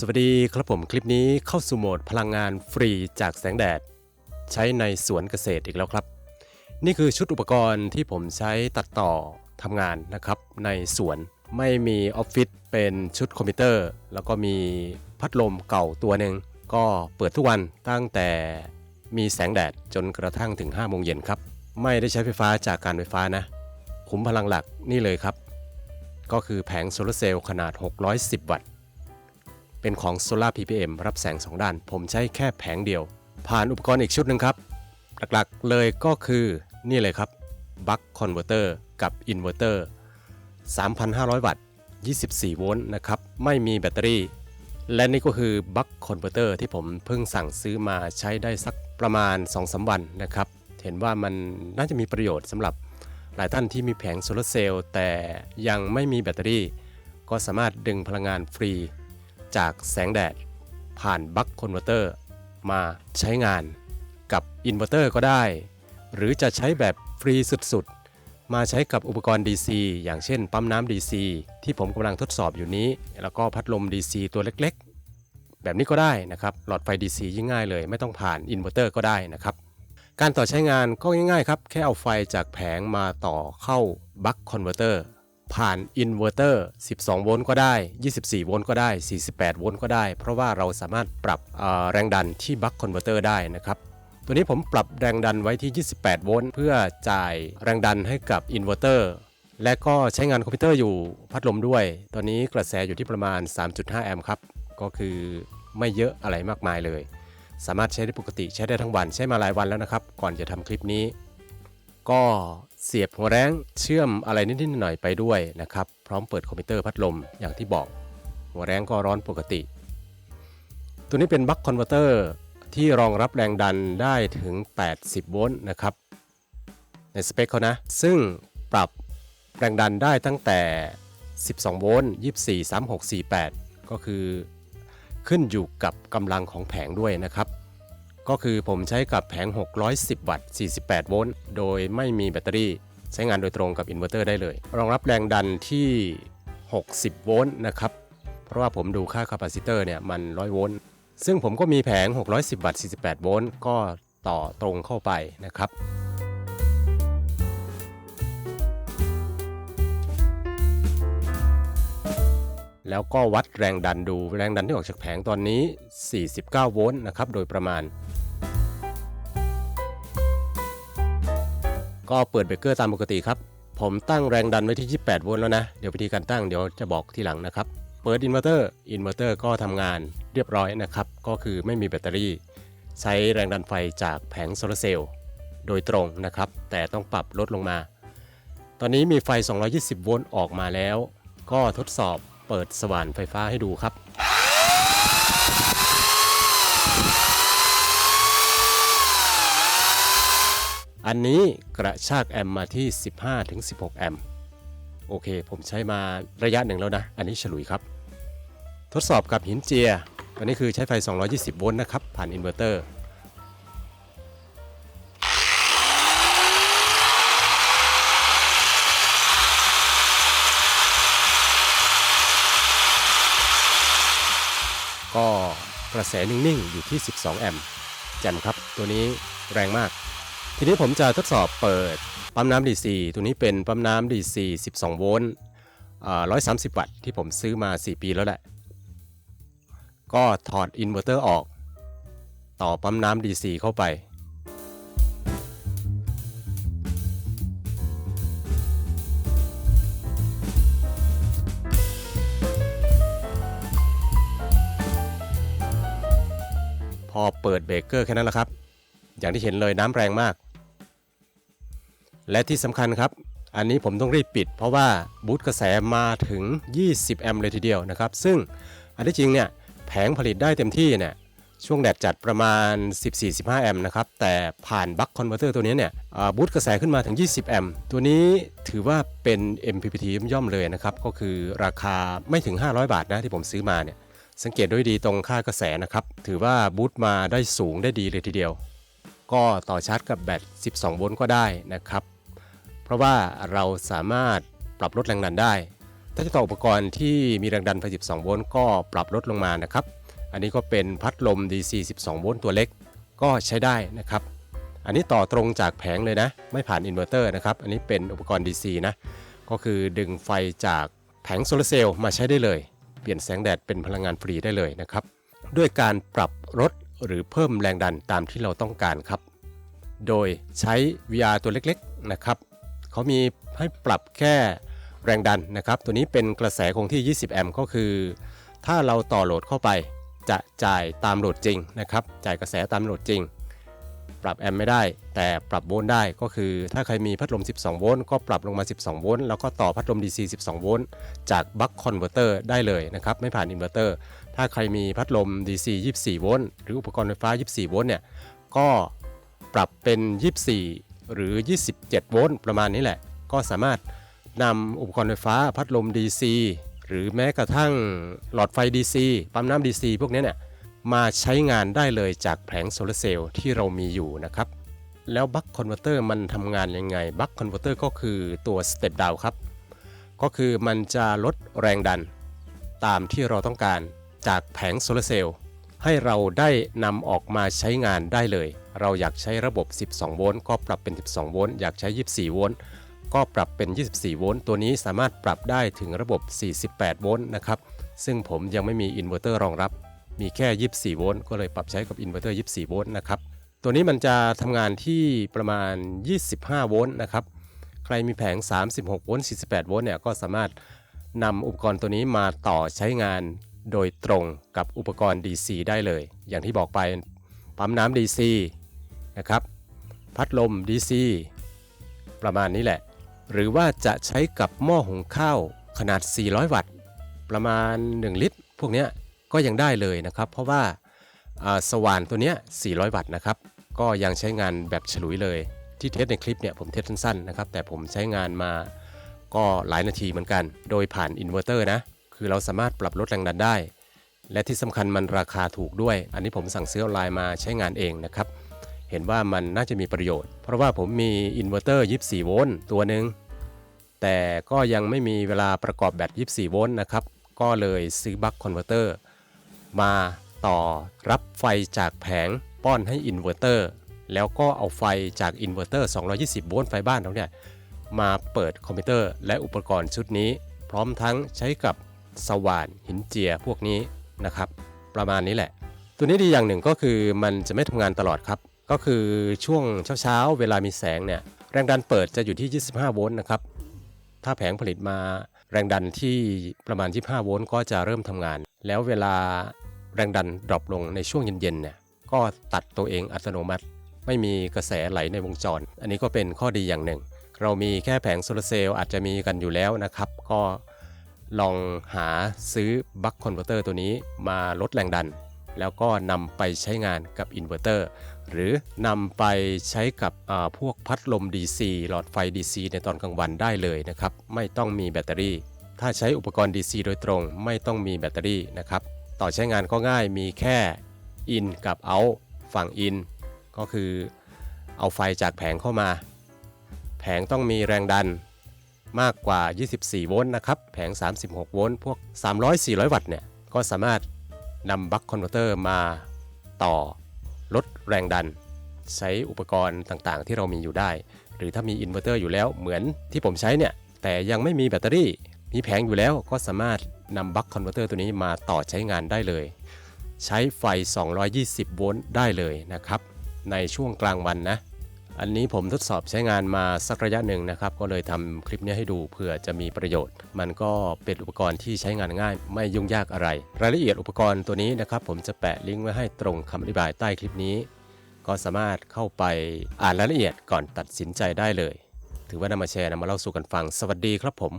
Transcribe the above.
สวัสดีครับผมคลิปนี้เข้าสู่โหมดพลังงานฟรีจากแสงแดด ใช้ในสวนเกษตรอีกแล้วครับ นี่คือชุดอุปกรณ์ที่ผมใช้ตัดต่อทำงานนะครับในสวนไม่มีออฟฟิศเป็นชุดคอมพิวเตอร์ แล้วก็มีพัดลมเก่าตัวหนึ่งก็เปิดทุกวันตั้งแต่มีแสงแดดจนกระทั่งถึง5โมงเย็นครับ ไม่ได้ใช้ไฟฟ้าจากการไฟฟ้านะ ขุมพลังหลักนี่เลยครับ ก็คือแผงโซลาร์เซลล์ขนาด 610 วัตต์ เป็นของ Solar PPM รับแสง 2 ด้าน ผมใช้แค่แผงเดียว ผ่านอุปกรณ์อีกชุดหนึ่งครับ หลักๆเลยก็คือนี่เลยครับ Buck Converter กับ Inverter 3,500 วัตต์ 24 โวลต์นะครับ ไม่มีแบตเตอรี่ และนี่ก็คือ Buck Converter ที่ผมเพิ่งสั่งซื้อมาใช้ได้สักประมาณ 2-3 วันนะครับ เห็นว่ามันน่าจะมีประโยชน์สำหรับหลายท่านที่มีแผงโซลาร์เซลล์แต่ยังไม่มีแบตเตอรี่ ก็สามารถดึงพลังงานฟรี จากแสงแดด ผ่านบัคคอนเวอร์เตอร์มาใช้งานกับอินเวอร์เตอร์ก็ได้ หรือจะใช้แบบฟรีสุดๆ มาใช้กับอุปกรณ์ DC อย่างเช่นปั๊มน้ำ DC ที่ผมกำลังทดสอบอยู่นี้ แล้วก็พัดลม DC ตัวเล็กๆ แบบนี้ก็ได้นะครับ หลอดไฟ DC ยิ่งง่ายเลย ไม่ต้องผ่านอินเวอร์เตอร์ก็ได้นะครับ การต่อใช้งานก็ง่ายๆครับ แค่เอาไฟจากแผงมาต่อเข้าบัคคอนเวอร์เตอร์ ผ่านอินเวอร์เตอร์12 โวลต์ก็ได้ 24 โวลต์ก็ได้ 48 โวลต์ก็ได้ เพราะว่าเราสามารถปรับแรงดันที่บัคคอนเวอร์เตอร์ได้นะครับ ตัวนี้ผมปรับแรงดันไว้ที่ 28 โวลต์เพื่อจ่ายแรงดันให้กับอินเวอร์เตอร์และก็ใช้งานคอมพิวเตอร์อยู่พัดลมด้วย ตอนนี้กระแสอยู่ที่ประมาณ 3.5 แอมป์ครับ ก็คือไม่เยอะอะไรมากมายเลย สามารถใช้ได้ปกติใช้ได้ทั้งวันใช้มาหลายวันแล้วนะครับ ก่อนจะทำคลิปนี้ ก็ เสียบหัวแรงเชื่อมอะไรนิดๆหน่อยๆไปด้วยนะครับ พร้อมเปิดคอมพิวเตอร์พัดลมอย่างที่บอก หัวแรงก็ร้อนปกติ ตัวนี้เป็นบัคคอนเวอร์เตอร์ที่รองรับแรงดันได้ถึง 80 โวลต์นะครับ ในสเปคเขานะ ซึ่งปรับแรงดันได้ตั้งแต่ 12 โวลต์ 24 36 48 ก็คือขึ้นอยู่กับกำลังของแผงด้วยนะครับ ก็คือผมใช้กับแผง 610 วัตต์ 48 โวลต์ โดยไม่มีแบตเตอรี่ ใช้งานโดยตรงกับอินเวอร์เตอร์ได้เลย รองรับแรงดันที่ 60 โวลต์นะครับ เพราะว่าผมดูค่าคาปาซิเตอร์เนี่ยมัน 100 โวลต์ ซึ่งผมก็มีแผง 610 วัตต์ 48 โวลต์ ก็ต่อตรงเข้าไปนะครับแล้วก็วัดแรงดันดูแรงดันที่ออกจากแผงตอนนี้ 49 โวลต์นะครับ โดยประมาณ ก็เปิดเบรกเกอร์ตามปกติครับ ผมตั้งแรงดันไว้ที่ 28 โวลต์แล้วนะ เดี๋ยววิธีการตั้งเดี๋ยวจะบอกทีหลังนะครับ เปิดอินเวอร์เตอร์ อินเวอร์เตอร์ก็ทำงานเรียบร้อยนะครับ ก็คือไม่มีแบตเตอรี่ ใช้แรงดันไฟจากแผงโซลาร์เซลล์โดยตรงนะครับ แต่ต้องปรับลดลงมา ตอนนี้มีไฟ 220 โวลต์ออกมาแล้ว ก็ทดสอบเปิดสว่านไฟฟ้าให้ดูครับ อันนี้กระชากแอมมาที่ 15-16 แอมโอเค ผมใช้มาระยะหนึ่งแล้วนะ อันนี้ฉลุยครับ ทดสอบกับหินเจีย อันนี้คือใช้ไฟ 220 โวลต์นะครับ ผ่านอินเวอร์เตอร์ ก็กระแสนิ่ง ๆ อยู่ที่ 12 แอมป์แจ่มครับ ตัวนี้แรงมาก ทีนี้ผมจะทดสอบเปิดปั๊มน้ำ DC ตัวนี้เป็นปั๊มน้ำ DC 12 โวลต์130 วัตต์ที่ผมซื้อมา 4 ปีแล้วแหละ ก็ถอดอินเวอร์เตอร์ออก ต่อปั๊มน้ำ DC เข้าไป พอเปิดเบรกเกอร์แค่นั้นแหละครับ อย่างที่เห็นเลยน้ำแรงมาก และที่สำคัญครับ อันนี้ผมต้องรีบปิด เพราะว่าบูตกระแสมาถึง 20 แอมป์เลยทีเดียวนะครับ ซึ่งอันที่จริงเนี่ยแผงผลิตได้เต็มที่เนี่ยช่วงแดดจัดประมาณ 14-15 แอมป์นะครับ แต่ผ่านบัคคอนเวอร์เตอร์ตัวนี้เนี่ยบูตกระแสขึ้นมาถึง 20 แอมป์ตัวนี้ถือว่าเป็น MPPT ย่อมๆเลยนะครับ ก็คือราคาไม่ถึง 500 บาทนะที่ผมซื้อมาเนี่ยสังเกตด้วยดีตรงค่ากระแสนะครับ ถือว่าบูตมาได้สูงได้ดีเลยทีเดียว ก็ต่อชาร์จกับแบต 12 โวลต์ก็ได้นะครับ เพราะว่าเราสามารถปรับลดแรงดันได้ ถ้าจะต่ออุปกรณ์ที่มีแรงดันไฟ12 โวลต์ก็ปรับลดลงมานะครับ อันนี้ก็เป็นพัดลม DC 12 โวลต์ตัวเล็กก็ใช้ได้นะครับ อันนี้ต่อตรงจากแผงเลยนะ ไม่ผ่านอินเวอร์เตอร์นะครับ อันนี้เป็นอุปกรณ์ DC นะ ก็คือดึงไฟจากแผงโซลาร์เซลล์มาใช้ได้เลย เปลี่ยนแสงแดดเป็นพลังงานฟรีได้เลยนะครับ ด้วยการปรับลดหรือเพิ่มแรงดันตามที่เราต้องการครับ โดยใช้ VR ตัวเล็กๆนะครับ เขามีให้ปรับแค่แรงดันนะครับ ตัวนี้เป็นกระแสคงที่ 20 แอมป์ก็คือ ถ้าเราต่อโหลดเข้าไป จะจ่ายตามโหลดจริงนะครับ จ่ายกระแสตามโหลดจริง ปรับแอมป์ไม่ได้ แต่ปรับโวลต์ได้ก็คือ ถ้าใครมีพัดลม 12 โวลต์ก็ปรับลงมา 12 โวลต์แล้วก็ต่อพัดลม DC 12 โวลต์จากบัคคอนเวอร์เตอร์ได้เลยนะครับ ไม่ผ่านอินเวอร์เตอร์ ถ้าใครมีพัดลม DC 24 โวลต์หรืออุปกรณ์ไฟฟ้า 24 โวลต์เนี่ย ก็ปรับเป็น 24 หรือ 27 โวลต์ประมาณนี้แหละ ก็สามารถนำอุปกรณ์ไฟฟ้าพัดลม DC หรือแม้กระทั่งหลอดไฟ DC ปั๊มน้ำ DC พวกนี้เนี่ยมาใช้งานได้เลยจากแผงโซลาร์เซลล์ที่เรามีอยู่นะครับ แล้วบัคคอนเวอร์เตอร์มันทำงานยังไงบัคคอนเวอร์เตอร์ก็คือตัวสเต็ปดาวครับ ก็คือมันจะลดแรงดัน ตามที่เราต้องการจากแผงโซลาร์เซลล์ ให้เราได้นำออกมาใช้งานได้เลย เราอยากใช้ระบบ 12 โวลต์ก็ปรับเป็น 12 โวลต์ อยากใช้ 24 โวลต์ ก็ปรับเป็น 24 โวลต์ ตัวนี้สามารถปรับได้ถึงระบบ 48 โวลต์นะครับ ซึ่งผมยังไม่มีอินเวอร์เตอร์รองรับ มีแค่ 24 โวลต์ ก็เลยปรับใช้กับอินเวอร์เตอร์ 24 โวลต์นะครับ ตัวนี้มันจะทำงานที่ประมาณ 25 โวลต์นะครับ ใครมีแผง 36 โวลต์ 48 โวลต์เนี่ย ก็สามารถนำอุปกรณ์ตัวนี้มาต่อใช้งาน โดยตรงกับอุปกรณ์ DC ได้เลย อย่างที่บอกไปปั๊มน้ำ DC นะครับ พัดลม DC ประมาณนี้แหละ หรือว่าจะใช้กับหม้อหุงข้าวขนาด 400 วัตต์ ประมาณ 1 ลิตร พวกนี้ก็ยังได้เลยนะครับ เพราะว่าสว่านตัวนี้400 วัตต์นะครับ ก็ยังใช้งานแบบฉลุยเลย ที่เทสในคลิปเนี่ยผมเทสสั้นๆนะครับ แต่ผมใช้งานมาก็หลายนาทีเหมือนกัน โดยผ่านอินเวอร์เตอร์นะ คือเราสามารถปรับลดแรงดันได้ และที่สำคัญมันราคาถูกด้วย อันนี้ผมสั่งซื้อออนไลน์มาใช้งานเองนะครับ เห็นว่ามันน่าจะมีประโยชน์ เพราะว่าผมมีอินเวอร์เตอร์ 24 โวลต์ตัวหนึ่งแต่ก็ยังไม่มีเวลาประกอบแบต 24 โวลต์นะครับ ก็เลยซื้อบัคคอนเวอร์เตอร์มาต่อรับไฟจากแผงป้อนให้อินเวอร์เตอร์แล้วก็เอาไฟจากอินเวอร์เตอร์ 220 โวลต์ไฟบ้านเราเนี่ยมาเปิดคอมพิวเตอร์และอุปกรณ์ชุดนี้ พร้อมทั้งใช้กับ สว่านหินเจียพวกนี้นะครับ ประมาณนี้แหละ ตัวนี้ดีอย่างหนึ่งก็คือมันจะไม่ทำงานตลอดครับ ก็คือช่วงเช้าๆ เวลามีแสงเนี่ยแรงดันเปิดจะอยู่ที่ 25 โวลต์นะครับ ถ้าแผงผลิตมาแรงดันที่ประมาณ 25 โวลต์ก็จะเริ่มทำงาน แล้วเวลาแรงดันดรอปลงในช่วงเย็นๆเนี่ยก็ตัดตัวเองอัตโนมัติ ไม่มีกระแสไหลในวงจร อันนี้ก็เป็นข้อดีอย่างหนึ่ง เรามีแค่แผงโซลาร์เซลล์อาจจะมีกันอยู่แล้วนะครับ ก็ ลองหาซื้อบัคคอนเวอร์เตอร์ตัวนี้มาลดแรงดัน แล้วก็นำไปใช้งานกับอินเวอร์เตอร์หรือนำไปใช้กับพวกพัดลม DC หลอดไฟ DC ในตอนกลางวันได้เลยนะครับ ไม่ต้องมีแบตเตอรี่ ถ้าใช้อุปกรณ์ DC โดยตรงไม่ต้องมีแบตเตอรี่นะครับ ต่อใช้งานก็ง่ายมีแค่ in กับ out ฝั่ง in ก็คือเอาไฟจากแผงเข้ามา แผงต้องมีแรงดัน มากกว่า 24 โวลต์นะครับแผง 36 โวลต์พวก 300-400 วัตต์เนี่ยก็สามารถนำบัคคอนเวอร์เตอร์มาต่อลดแรงดัน ใช้อุปกรณ์ต่างๆ ที่เรามีอยู่ได้ หรือถ้ามีอินเวอร์เตอร์อยู่แล้วเหมือนที่ผมใช้เนี่ย แต่ยังไม่มีแบตเตอรี่ มีแผงอยู่แล้วก็สามารถนำบัคคอนเวอร์เตอร์ตัวนี้มาต่อใช้งานได้เลย ใช้ไฟ 220 โวลต์ได้เลยนะครับ ในช่วงกลางวันนะ อันนี้ผมทดสอบใช้งานมาสักระยะหนึ่งนะครับ ก็เลยทำคลิปนี้ให้ดูเผื่อจะมีประโยชน์ มันก็เป็นอุปกรณ์ที่ใช้งานง่าย ไม่ยุ่งยากอะไร รายละเอียดอุปกรณ์ตัวนี้นะครับ ผมจะแปะลิงก์ไว้ให้ตรงคำอธิบายใต้คลิปนี้ ก็สามารถเข้าไปอ่านรายละเอียดก่อนตัดสินใจได้เลย ถือว่านำมาแชร์นำมาเล่าสู่กันฟัง สวัสดีครับผม